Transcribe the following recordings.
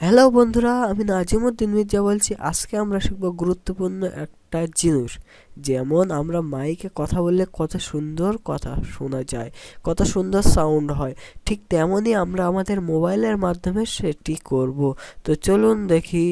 Hello বন্ধুরা, আমি নাজিমুদ্দিন মির্জা বলছি। আজকে আমরা শিখব গুরুত্বপূর্ণ একটা জিনিস, যেমন আমরা মাইকে কথা বললে কত সুন্দর কথা শোনা যায়, কত সুন্দর সাউন্ড হয়। ঠিক তেমনই আমরা আমাদের মোবাইলের মাধ্যমে সেটি করব। তো চলুন দেখি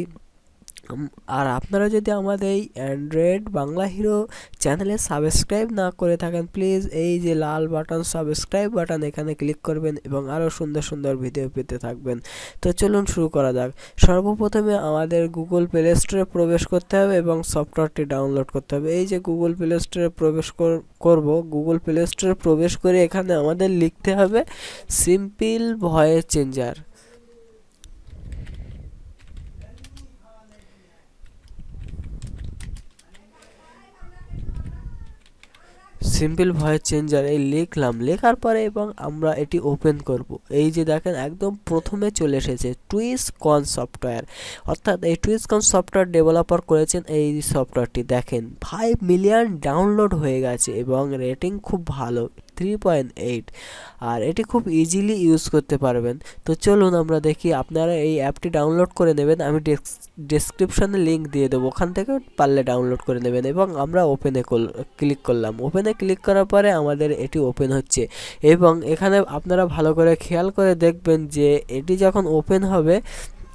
আর আপনারা যদি আমাদের এই অ্যান্ড্রয়েড বাংলা হিরো চ্যানেলে সাবস্ক্রাইব না করে থাকেন প্লিজ এই যে লাল বাটন সাবস্ক্রাইব বাটন, এখানে ক্লিক করবেন এবং আরও সুন্দর সুন্দর ভিডিও পেতে থাকবেন। তো চলুন শুরু করা যাক। সর্বপ্রথমে আমাদের গুগল প্লে স্টোরে প্রবেশ করতে হবে এবং সফটওয়্যারটি ডাউনলোড করতে হবে। এই যে গুগল প্লে স্টোরে প্রবেশ কর- করব গুগল প্লে স্টোরে প্রবেশ করে এখানে আমাদের লিখতে হবে simple voice changer simple voice changer এই লিখলাম, লেখার পরে এবং আমরা এটি ওপেন করব। এই যে দেখেন, একদম প্রথমে চলে এসেছে টুইস কন সফটওয়্যার অর্থাৎ এই টুইস কন সফটওয়্যার ডেভেলপার করেছেন এই সফটওয়্যারটি দেখেন ফাইভ মিলিয়ন ডাউনলোড হয়ে গেছে এবং রেটিং খুব ভালো। থ্রি পয়েন্ট এইট আর এটি খুব ইজিলি ইউজ করতে পারবেন। তো চলুন আমরা দেখি, আপনারা এই অ্যাপটি ডাউনলোড করে নেবেন। আমি ডেসক্রিপশনে লিংক দিয়ে দেবো। ওখান থেকে পারলে ডাউনলোড করে নেবেন এবং আমরা ওপেনে ক্লিক করলাম। ওপেনে ক্লিক করার পরে আমাদের এটি ওপেন হচ্ছে। এবং এখানে আপনারা ভালো করে খেয়াল করে দেখবেন যে এটি যখন ওপেন হবে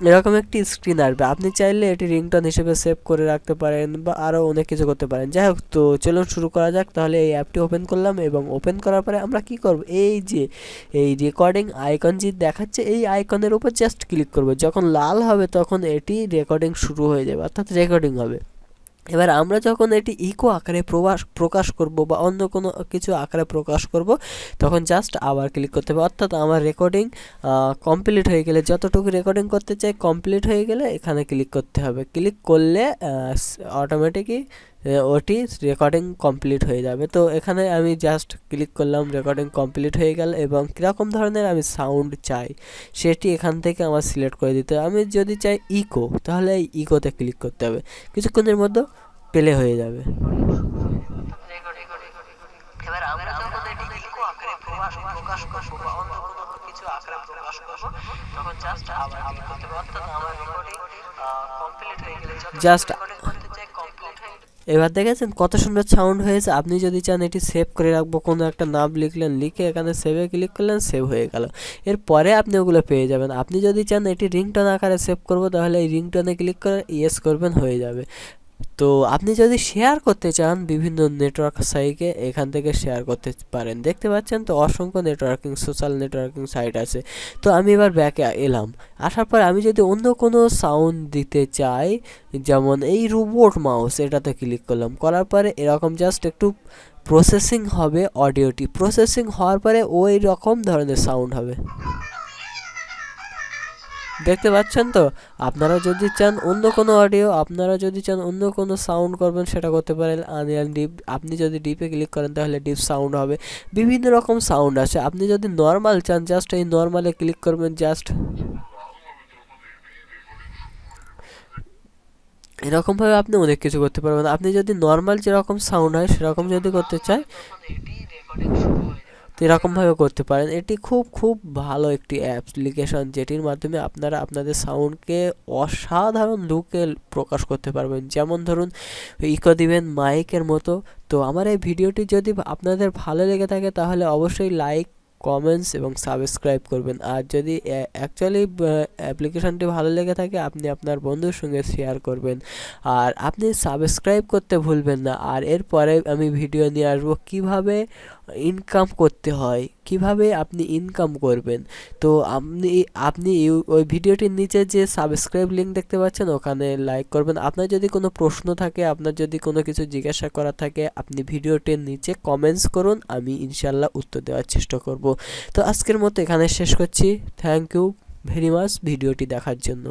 এরকম একটি স্ক্রিন আসবে। আপনি চাইলে এটি রিংটন হিসেবে সেভ করে রাখতে পারেন বা আরও অনেক কিছু করতে পারেন। যাই হোক, তো চলুন শুরু করা যাক। তাহলে এই অ্যাপটি ওপেন করলাম এবং ওপেন করার পরে আমরা কি করব? এই যে, এই রেকর্ডিং আইকন যে দেখাচ্ছে, এই আইকনের উপর জাস্ট ক্লিক করব। যখন লাল হবে তখন এটি রেকর্ডিং শুরু হয়ে যাবে, অর্থাৎ রেকর্ডিং হবে। এবার আমরা যখন এটি ইকো আকারে প্রবাস প্রকাশ করব বা অন্য কোনো কিছু আকারে প্রকাশ করব, তখন জাস্ট আবার ক্লিক করতে হবে। অর্থাৎ আমার রেকর্ডিং কমপ্লিট হয়ে গেলে, যতটুকু রেকর্ডিং করতে চাই কমপ্লিট হয়ে গেলে এখানে ক্লিক করতে হবে। ক্লিক করলে অটোমেটিকই ওটি রেকর্ডিং কমপ্লিট হয়ে যাবে। তো এখানে আমি জাস্ট ক্লিক করলাম রেকর্ডিং কমপ্লিট হয়ে গেল এবং কীরকম ধরনের আমি সাউন্ড চাই সেটি এখান থেকে আমার সিলেক্ট করে দিতে হবে। আমি যদি চাই ইকো তাহলে এই ইকোতে ক্লিক করতে হবে। কিছুক্ষণের মধ্যে প্লে হয়ে যাবে। জাস্ট এবার দেখেছেন কত সুন্দর সাউন্ড হয়েছে। আপনি যদি চান এটি সেভ করে রাখব, কোনো একটা নাম লিখলেন, লিখে এখানে সেভে ক্লিক করলেন সেভ হয়ে গেল। এরপরে আপনি ওগুলো পেয়ে যাবেন। আপনি যদি চান এটি রিংটোন আকারে সেভ করব, তাহলে এই রিংটোনে ক্লিক করে ইয়েস করবেন, হয়ে যাবে। তো আপনি যদি শেয়ার করতে চান বিভিন্ন নেটওয়ার্ক সাইটে এখান থেকে শেয়ার করতে পারেন। দেখতে পাচ্ছেন তো অসংখ্য নেটওয়ার্কিং সোশ্যাল নেটওয়ার্কিং সাইট আছে। তো আমি এবার ব্যাকে এলাম। আসার পর আমি যদি অন্য কোনো সাউন্ড দিতে চাই, যেমন এই রোবট মাউস এটাতে ক্লিক করলাম। করার পরে এরকম জাস্ট একটু প্রসেসিং হবে অডিওটি প্রসেসিং হওয়ার পরে ওই রকম ধরনের সাউন্ড হবে। দেখতে পাচ্ছেন তো? আপনারা যদি চান অন্য কোনো অডিও আপনারা যদি চান অন্য কোনো সাউন্ড করবেন, সেটা করতে পারেন আনিয়ান ডিপ আপনি যদি ডিপে ক্লিক করেন, তাহলে ডিপ সাউন্ড হবে। বিভিন্ন রকম সাউন্ড আছে। আপনি যদি নর্মাল চান জাস্ট এই নর্মালে ক্লিক করবেন জাস্ট এরকমভাবে আপনি অনেক কিছু করতে পারবেন। আপনি যদি নর্মাল যেরকম সাউন্ড হয়, সেরকম যদি করতে চাই এরকমভাবে করতে পারেন। এটি খুব খুব ভালো একটি অ্যাপ্লিকেশন যেটির মাধ্যমে আপনারা আপনাদের সাউন্ডকে অসাধারণ লুকে প্রকাশ করতে পারবেন। যেমন ধরুন ইকো দিবেন মাইকের মতো। তো আমার এই ভিডিওটি যদি আপনাদের ভালো লেগে থাকে, তাহলে অবশ্যই লাইক কমেন্টস এবং সাবস্ক্রাইব করবেন। আর যদি অ্যাকচুয়ালি অ্যাপ্লিকেশনটি ভালো লেগে থাকে, আপনি আপনার বন্ধুর সঙ্গে শেয়ার করবেন। আর আপনি সাবস্ক্রাইব করতে ভুলবেন না। আর এরপরে আমি ভিডিও নিয়ে আসব কীভাবে ইনকাম করতে হয়, কীভাবে আপনি ইনকাম করবেন? তো আপনি আপনি ওই ভিডিওটির নিচে যে সাবস্ক্রাইব লিঙ্ক দেখতে পাচ্ছেন, ওখানে লাইক করবেন। আপনার যদি কোনো প্রশ্ন থাকে, আপনার যদি কোনো কিছু জিজ্ঞাসা করা থাকে, আপনি ভিডিওটির নিচে কমেন্টস করুন, আমি ইনশাল্লাহ উত্তর দেওয়ার চেষ্টা করব। তো আজকের মতো এখানে শেষ করছি। থ্যাংক ইউ ভেরি মাচ ভিডিওটি দেখার জন্য।